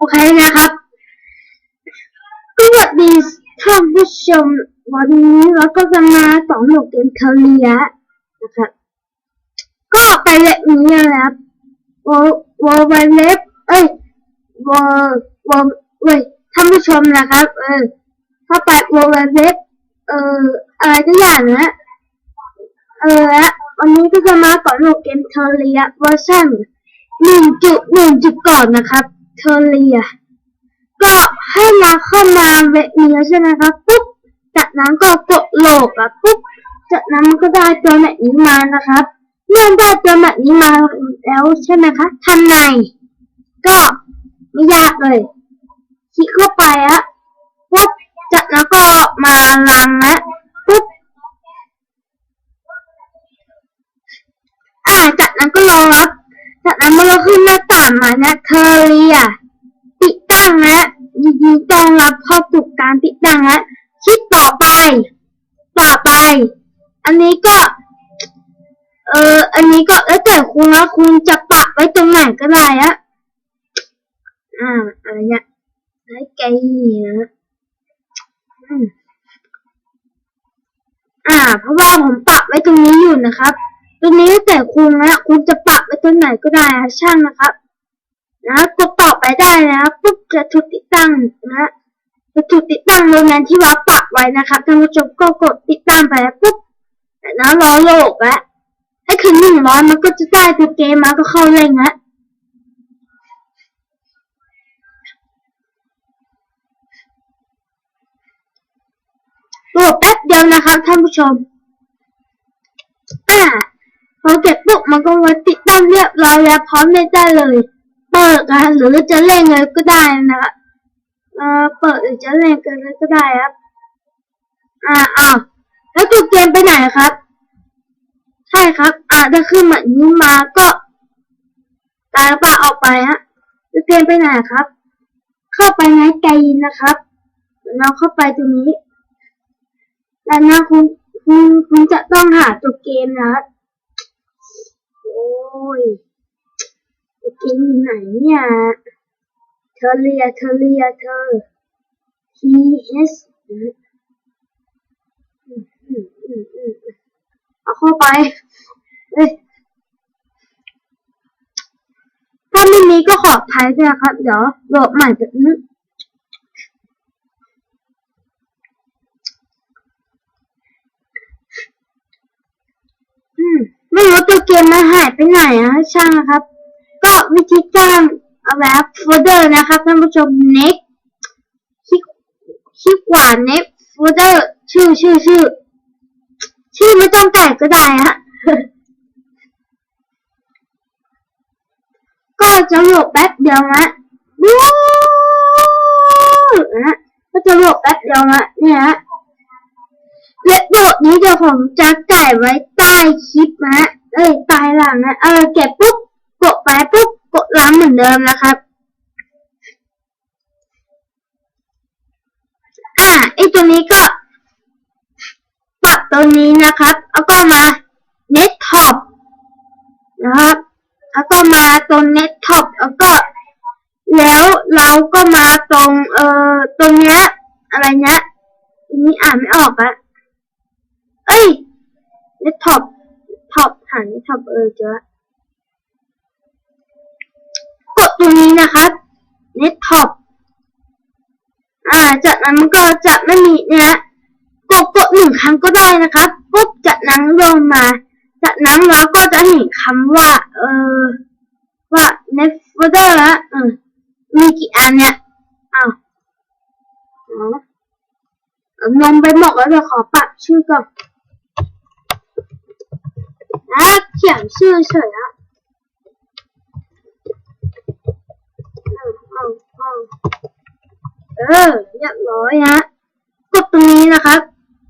โอเคนะครับก็สวัสดีท่านผู้ชมวันนี้เราก็จะมาต่อหนุกเกมเทเลียนะครับก็ไปเล็บนี้นะครับวอวอไวเล็บเอ้ยวอวอเว้ยท่านผู้ชมนะครับ เออถ้าไปวอไวเล็บเอออะไรก็อย่างนะเออวันนี้ก็จะมาก่อนโลกเกมเทเลียเวอร์ชันหนึ่งจุดหนึ่งจุดก่อนนะครับ เทเลียก็ให้มาเข้ามาเวทนี้ใช่ไหมครับปุ๊บจากนั้นก็กดโหลกอะปุ๊บจากนั้นมันก็ได้ตัวแบบนี้มานะครับเมื่อได้ตัวแบบนี้มาแล้วใช่ไหมคะทำไงก็ไม่ยากเลยคลิกเข้าไปอะปุ๊บจากนั้นก็มาลังนะปุ๊บอ่าจากนั้นก็รอรับจากนั้นมันก็ขึ้นหน้า ต่างมานะเทเรียติดตั้งและยินดีต้อนรับเข้าสู่การติดตั้งและคลิปต่อไป ต่อไป อันนี้ก็ เอออันนี้ก็แล้วแต่คุณนะคุณจะปะไว้ตรงไหนก็ได้อะอ่าอะไรเนี่ยไอ้ไก่เนี่ยอ่า เพราะว่าผมปักไว้ตรงนี้อยู่นะครับตรงนี้แล้วแต่คุณนะคุณจะปักไว้ตรงไหนก็ได้ช่างนะครับ นะกดต่อไปได้นะครับปุ๊บจะถูกติดตั้งนะจะถูกติดตั้งโรงงานที่ว่าปักไว้นะครับท่านผู้ชมก็กดติดตั้งไปแล้วปุ๊บแต่นะรอโหลกแล้วให้ถึงหนึ่งร้อยมันก็จะได้ตัวเกมมาก็เข้าเล่นแล้วโหลดแป๊บเดียวนะครับท่านผู้ชมอ่าพอเก็บปุ๊บมันก็มาติดตั้งเรียบร้อยแล้วพร้อมเล่นได้เลย เปิดนะหรือจะเล่นเลยก็ได้นะครับเออเปิดหรือจะเล่นกันเลยก็ได้ครับ อ่าอ้าวแล้วตัวเกมไปไหนครับ ใช่ครับ อ่าถ้าขึ้นแบบนี้มาก็ตายแล้วก็ออกไปฮะตัวเกมไปไหนครับ เข้าไปในไกลนะครับเราเข้าไปตรงนี้แล้วนะคุณคุณคุณจะต้องหาตัวเกมนะโอ้ย จะกินอยู่ไหนเนี่ยเธอเลียเธอเลียเธอ T S เอาเข้าไป เอ้ยถ้าไม่มีก็ขออภัยด้วยครับ เดี๋ยวโหลดใหม่แบบนึงไม่รู้ตัวเกมมันหายไปไหนอะช่างครับ ก็วิธีการเอาแบบโฟลเดอร์นะครับท่านผู้ชม next คลิกคลิกขวา next folder ชื่อชื่อชื่อชื่อไม่ต้องแต่ก็ได้ฮะก็จะโหลดแป๊บเดียวนะดูนะก็จะโหลดแป๊บเดียวนะเนี่ยฮะและโหลดนี้เดี๋ยวผมจะใส่ไว้ใต้คลิปนะ เอ้ยใต้หลังนะ เออเก็บปุ๊บ กดไปปุ๊บ กดล้าง เดิมนะครับ อ่าไอตัวนี้ก็ ปรับตัวนี้นะครับ แล้วก็มา net top นะครับ แล้วก็มาตรง net top แล้วก็ แล้วเราก็มาตรง เอ่อ ตรงเนี้ย อะไรเนี้ยนี้อ่านไม่ออกอะเอ้ย net top top หา net top เออเจอละ กดตรง นี้นะครับ net top อ่า จากนั้นมันก็จะไม่มีเนี่ยกดกดหนึ่งครั้งก็ได้นะครับปุ๊บจากนั้นลงมา จากนั้นเราก็จะเห็นคำว่า เออว่า net folder ละเออมีกี่อันเนี่ยอ้าวอ๋อเอานมไปหมดแล้วเดี๋ยวขอปรับชื่อก่อนอะเขียนชื่อเฉยอะเอาเออาเออเรียบร้อยฮะกดตรงนี้นะครับ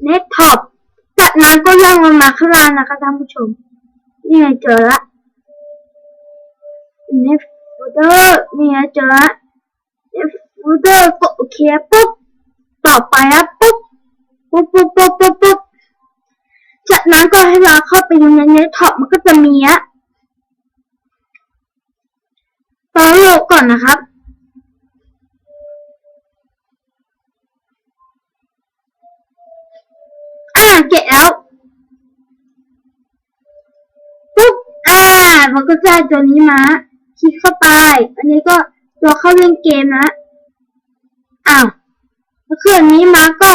net top จากนั้นก็ย่างลงมาข้างล่างนะคะท่านผู้ชม นี่ไงเจอละ net folder นี่ไงเจอละ net folder กดโอเคปุ๊บต่อไปอะปุ๊บปุ๊บปุ๊บปุ๊บปุ๊บปุ๊บจากนั้นก็ให้เราเข้าไปอยู่ใน net top มันก็จะมีอะตอนโหลดก่อนนะครับ มันก็ได้ตัวนี้มาคลิกเข้าไป อันนี้ก็ตัวเข้าเล่นเกมนะอ้าวแล้วเครื่องนี้มาก็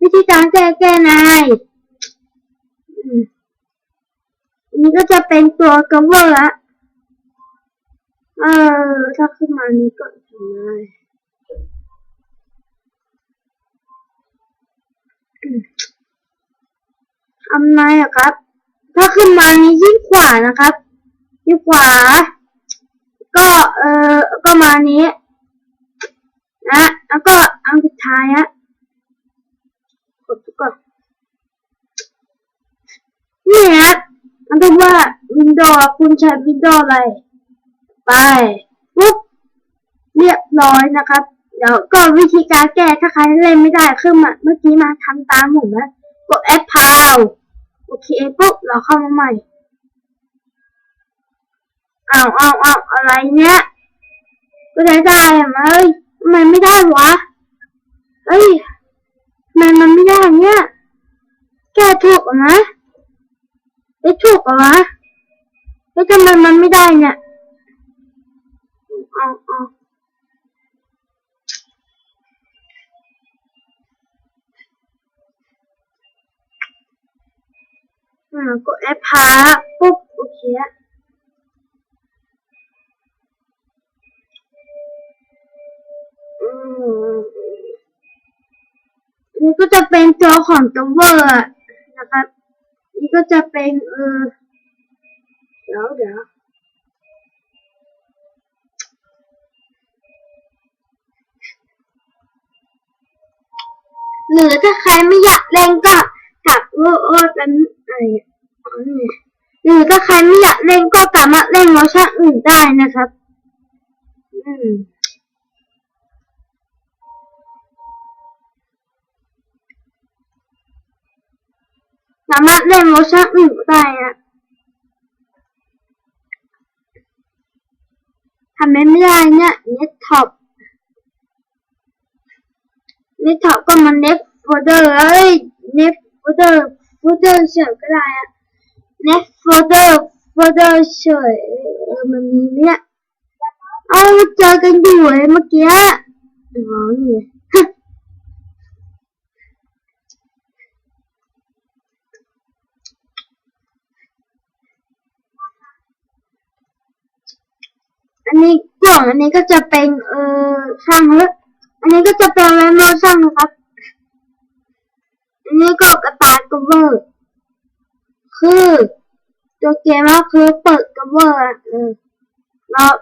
วิธีการแก้แก้นายอันนี้ก็จะเป็นตัวกเวอร์ละเออถ้าขึ้นมานี้ก็ทำได้ทำไงอะครับ ถ้าขึ้นมานี้ยิ่งขวานะครับ ยิ่งขวา ก็เออก็มานี้นะแล้วก็อันสุดท้ายอะกดก่อนนี่นะมันต้องว่าวินโดว์คุณใช้วินโดว์อะไร ไปปุ๊บเรียบร้อยนะครับ เดี๋ยวก็วิธีการแก้ถ้าใครเล่นไม่ได้ขึ้นมาเมื่อกี้มาทำตามผมนะกดแอปพาวโอเคปุ๊บเราเข้ามาใหม่ อ้าวอ้าวอ้าวอะไรเนี้ยก็ได้ได้อะเอ้ยทำไมไม่ได้วะเอ้ยทำไมมันไม่ได้เนี่ยแก้ถูกนะได้ถูกเหรอวะเฮ้ยทำไมมันไม่ได้เนี่ยเอาเอาอ่ากดแอปพาปุ๊บโอเค นี่ก็จะเป็นตัวของตัวเวอร์นะครับ นี่ก็จะเป็นเออเดี๋ยวเดี๋ยวหรือถ้าใครไม่อยากเล่นก็กลับโอ้โอ้กันอะไรอ๋อนี่หรือถ้าใครไม่อยากเล่นก็สามารถเล่นเวอร์ชันอื่นได้นะครับ อืม สามารถเล่นเวอร์ชันอื่นได้นะทำไม่ได้เนี่ยเน็ตท็อปเน็ตท็อปก็มันเน็ตโฟลเดอร์เอ้ยเน็ตโฟลเดอร์โฟลเดอร์เฉยก็ได้อะเน็ตโฟลเดอร์โฟลเดอร์เฉยเออมันมีเนี่ยเอาเจอกันอยู่เลยเมื่อกี้อ๋อนี่นี้กล่ องอันนี้ก็จะเป็นเอ่อช่างเถอะอันนี้ก็จะเป็นเรโมช่างนะครับ อันนี้ก็กระตายกระเบอร์คือตัวเกมก็คือเปิดกระเบอร์เออแล้ว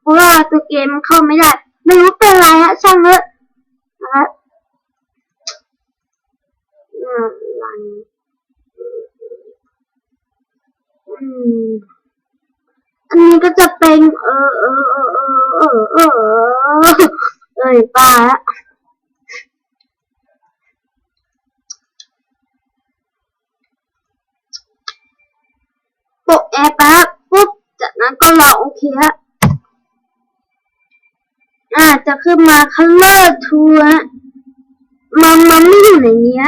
เพราะว่าตัวเกมมันเข้าไม่ได้ ไม่รู้เป็นไรฮะช่างเอะนะครับอ่าลันอืม อันนี้ก็จะเป็น เออเออเออเออเออเออเอ้ยป้าละกแอร์ปั๊บปุ๊บ จากนั้นก็รอโอเคฮะอ่าจะขึ้นมา color to ฮะมันมันไม่อยู่ในเนี้ย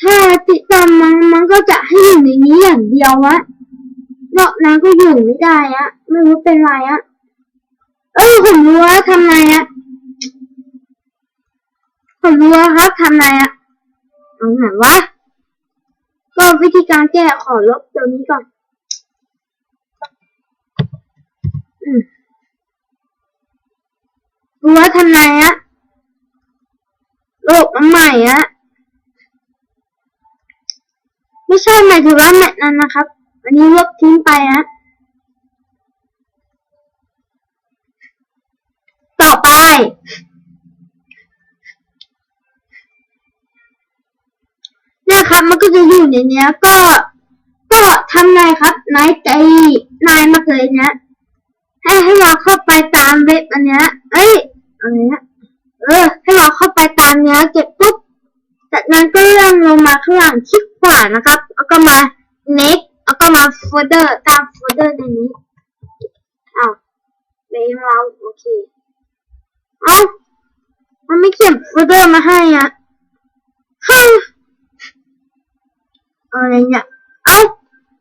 ถ้าติดตามมันมันก็จะให้อยู่ในนี้อย่างเดียววะ นอกนั้นก็อยู่ไม่ได้อะไม่รู้เป็นไรอะเอ้ยผมรู้ว่าทำไงอะผมรู้ว่าครับทำไงอะเอาไหนวะก็วิธีการแก้ขอลบตัวนี้ก่อน อืมรู้ว่าทำไงอะโลกมันใหม่อะไม่ใช่หมายถึงว่าแมทนั้นนะครับ อันนี้ลบทิ้งไปนะต่อไป เนี่ยครับมันก็จะอยู่ในเนี้ยก็ ก็ทำไงครับนายใจนายมาเลยเนี้ยให้ให้เราเข้าไปตามเว็บอันเนี้ย เอ้ยอะไรเนี้ย เออ ให้เราเข้าไปตามเนี้ยเก็บปุ๊บจากนั้นก็เลื่อนลงมาข้างหลังคลิกขวานะครับ แล้วก็มา next แล้วก็มาโฟล เดอร์ตามโฟลเดอร์ในนี้อ้าวเบมเราโอเคเอ้ามันไม่เขียนโฟลเดอร์มาให้อะฮ่าอะไรเนี่ยเอ้า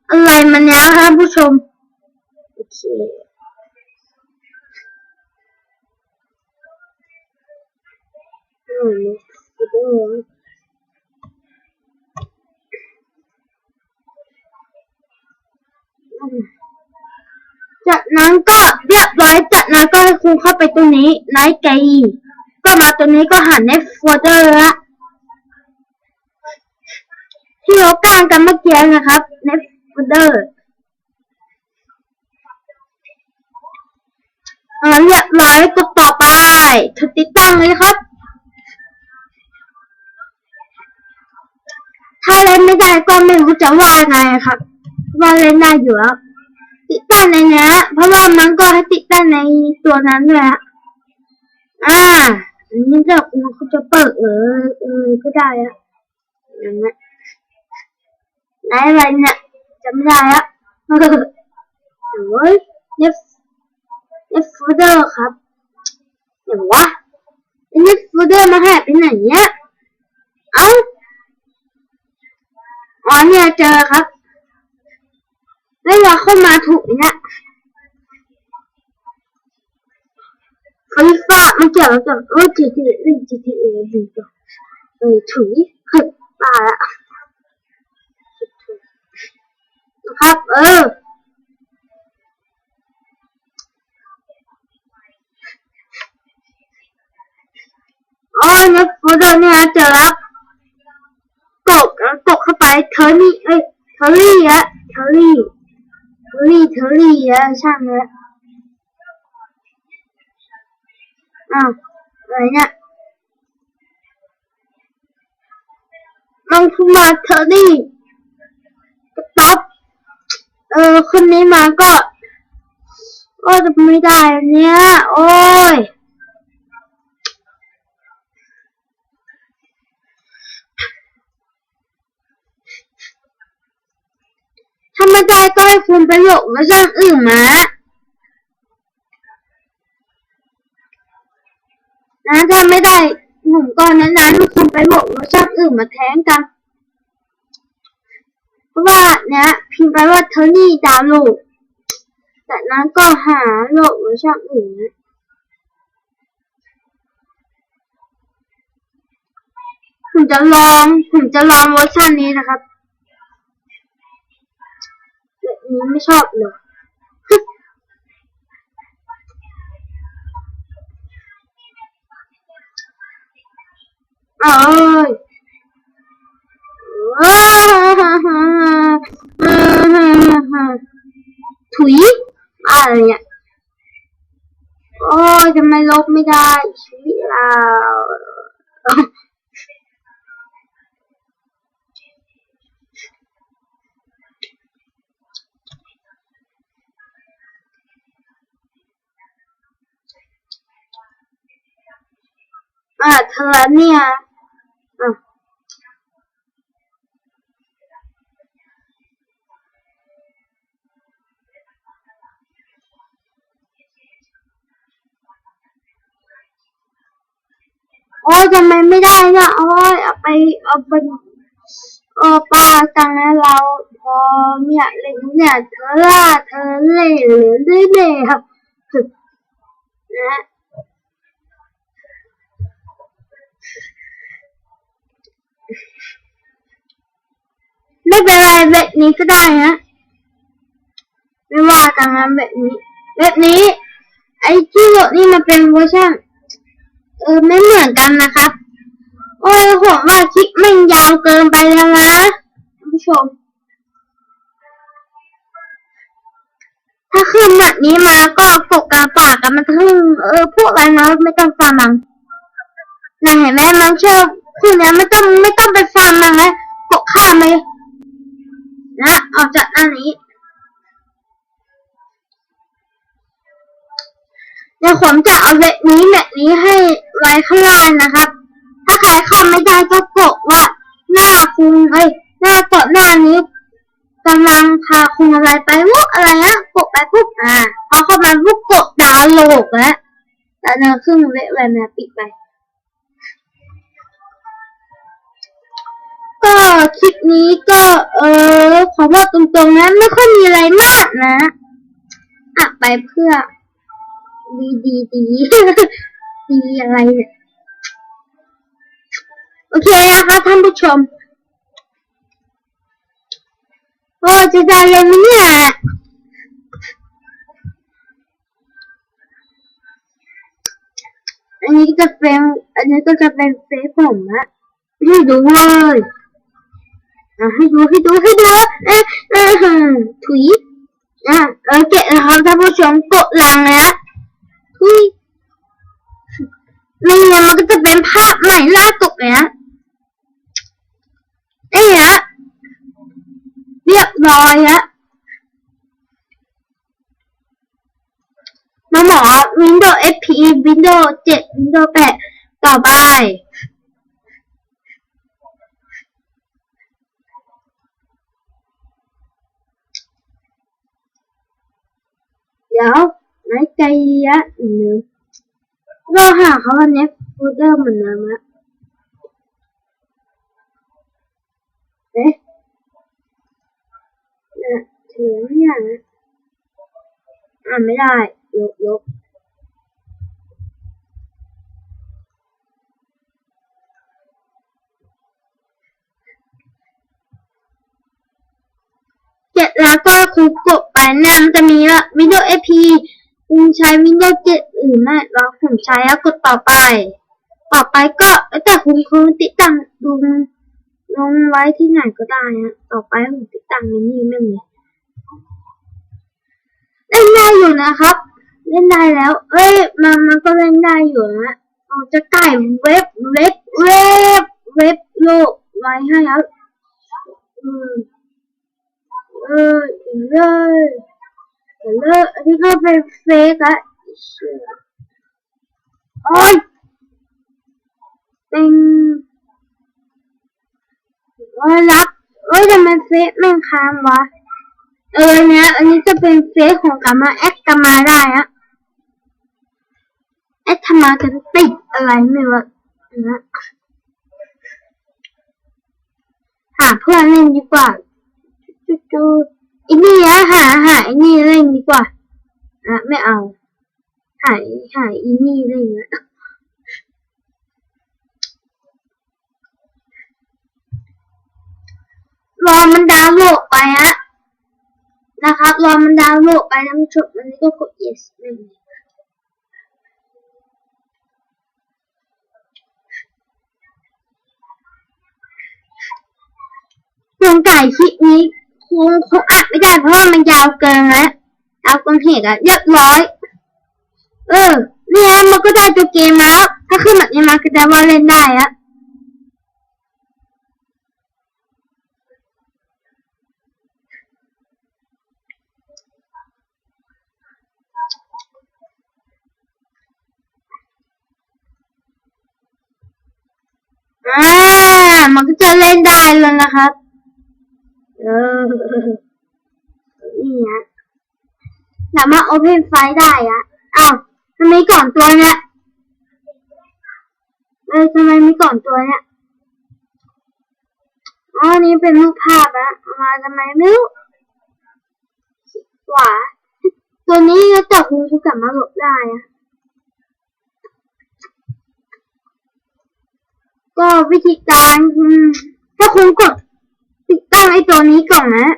อะไรมันเนี้ยครับผู้ชมโอเคอืมดอดจาก นั้นก็เรียบร้อยจากนั้นก็ให้ครูเข้าไปตรงนี้ไนท์ไกก็มาตรงนี้ก็หันในโฟลเดอร์ละที่เรากางกันเมื่อกี้นะครับในโฟลเดอร์อ่าเรียบร้อยกดต่อไปถูกติดตั้งเลยครับ ถ้าเล่นไม่ได้ก็ไม่รู้จะว่าไงครับ ว่าเล่นได้อยู่แล้ว ติดตั้งในเนี้ยเพราะว่ามันก็ให้ติดตั้งในตัวนั้นด้วยอะอ่าอันนี้จะมันก็จะเปิดเออเออก็ได้อะอย่างนั้นไหนอะไรเนี่ยจำไม่ได้อะเออโอ้ยเนฟเนฟโฟลเดอร์ครับอย่างวะเนฟโฟลเดอร์มาหายไปไหนเนี่ยเอ้าอ๋อเนี่ยเจอครับ แล้วเราเข้ามาถูกเนี่ยไฟฟ้ามันเกี่ยวกับเออ GTA เล่น GTA ดีกว่าเออถุยหึตาละนะครับ เอออ๋อเนี่ยฟลเดอร์เนี่ยเจอแล้วกดแล้วกเข้าไปเทอร์นี่เอ้ยเทอร์รี่อะเทอร์รี่ เทอร์รี่เทอร์รี่อะช่างเลยอ้าวอะไรเนี่ยลองทุมาเทอรี่ต๊อปเออคนนี้มาก็ ก็จะไม่ได้เนี่ย โอ้ย ถ้าไม่ได้ก็ให้คุณไปหลบมาสร้างอื่นมานะถ้าไม่ได้ผมก็แนะนำให้คุณไปโหลดเวอร์ชันอื่นมาแทนกัน เพราะว่าเนี้ยพิมพ์ไปว่าเทอนี่ดาวน์โหลดจากนั้นก็หาโหลดเวอร์ชันอื่นนะผมจะลอง ผมจะลองเวอร์ชันนี้นะครับ นี้ไม่ชอบเลยเอ้ยถุยอะไรเนี่ย โอ้ยทำไมลบไม่ได้ชีวิตเรา อะเธอเนี่ยอะโอ้ยทำไมไม่ได้เนี่ยโอ้ยเอาไปเอาไปเออป้าตังนะเราพอไม่ยเล่นเนี่ยเธอล่าเธอเล่หรือเล่เล่ครับนะ ไม่เป็นไรแบบนี้ก็ได้นะ ไม่ว่ากันนะแบบนี้แบบนี้ ไอ้ที่โหลดนี่มันเป็นเวอร์ชันเออไม่เหมือนกันนะครับ โอ้ยผมว่าคลิปมันยาวเกินไปแล้วนะท่านผู้ชม ถ้าขึ้นแบบนี้มาก็กดกาปากกันมันทึ่งเออพวกอะไรนะไม่ต้องฟังมันนะเห็นไหมมันเชื่อ คุณเนี้ยไม่ต้องไม่ต้องไปฟังมันนะกดข้ามไปนะออกจากหน้านี้เดี๋ยวผมจะเอาแบบนี้แบบนี้ให้ไว้ข้างล่างนะครับ ขอบอกตรงๆนะไม่ค่อยมีอะไรมากนะอะไปเพื่อ ดีดีดีดีอะไรเนี่ยโอเคนะคะท่านผู้ชมโอ้จะได้เลยไหมเนี่ยอันนี้ก็จะเป็นอันนี้ก็จะเป็นเฟซผมนะให้ดูเลย อะให้ดูให้ดูให้ดูเอ๊ะเอ๊ะถุยอะเอเกะนะครับท่านผู้ชมกดลังนะถุยนี่นมันก็จะเป็นภาพใหม่ล่าสุดเลยนะเอ๊ะเรียบร้อยล้วมาหมอ Windows XP Windows 7 Windows 8 ต่อไป เดี๋ยวไหนใจยะหนึ่งเราหาเขาวันนี้โฟลเดอร์เหมือนเดิมละเอ๊ะเนี่ยถือไม่อย่างนะอ่านไม่ได้ ลบลบ แล้วก็คลุกกดไปเนี่ยมันจะมีละ Windows XP คุณใช้ Windows 7หรือไม่เราผมใช้แล้วกดต่อไป ต่อไปก็แต่คุณคุณติดตั้งลงลงไว้ที่ไหนก็ได้ฮะต่อไปผมติดตั้งในนี่ไม่มีเล่นได้อยู่นะครับ เล่นได้แล้ว เอ้ย มันมันก็เล่นได้อยู่นะเราจะไก่เว็บเว็บเว็บเว็บโลกไว้ให้ครับอืม เออเลยเลยอันนี้ก็เป็นเฟกอะโอ้ยเป็นโอ้ยรับโอ้ยทำไมเฟซแม่งค้างวะเออเนี่ยอันนี้จะเป็นเฟซของกามาแอดกามาได้อะแอดทำมาจะติดอะไรไม่รู้นะหาเพื่อนเล่นดีกว่า จูอีนี่อะหาหาอีนี่เล่นดีกว่า อะ ไม่เอา หายหายอีนี่เล่นนะรอมันดาวโหลดไปอะนะครับรอมันดาวโหลดไปนะผู้ชมอันนี้ก็กด yes ไม่มีวงไก่คลิปนี้ คงคงอัดไม่ได้เพราะว่ามันยาวเกินแล้วยาวเกินเหตุอะเรียบร้อย เออเนี่ยมันก็ได้ตัวเกมมาแล้ว ถ้าขึ้นแบบนี้มาก็จะว่าเล่นได้อะอ่า มันก็จะเล่นได้แล้วนะครับ เออนี่ฮะสามารถ open file ได้อะอ้าวทำไมก่อนตัวเนี้ยเออทำไมไม่ก่อนตัวเนี้ยอ๋อนี่เป็นรูปภาพอะมาทำไมไม่รู้หวาตัวนี้แล้วแต่คุณคุณสามาหลบได้อะก็วิธีการถ้าคุณกด ติดตั้งไอ้ตัวนี้ก่อนนะ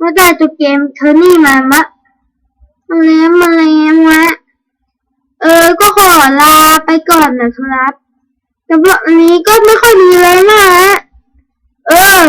ว่าได้ตัวเกมเทอร์นี่มามะมาแล้วมาแล้ววะเออ ก็ขอลาไปก่อนนะครับสำหรับอันนี้ก็ไม่ค่อยมีเลยนะฮะเออ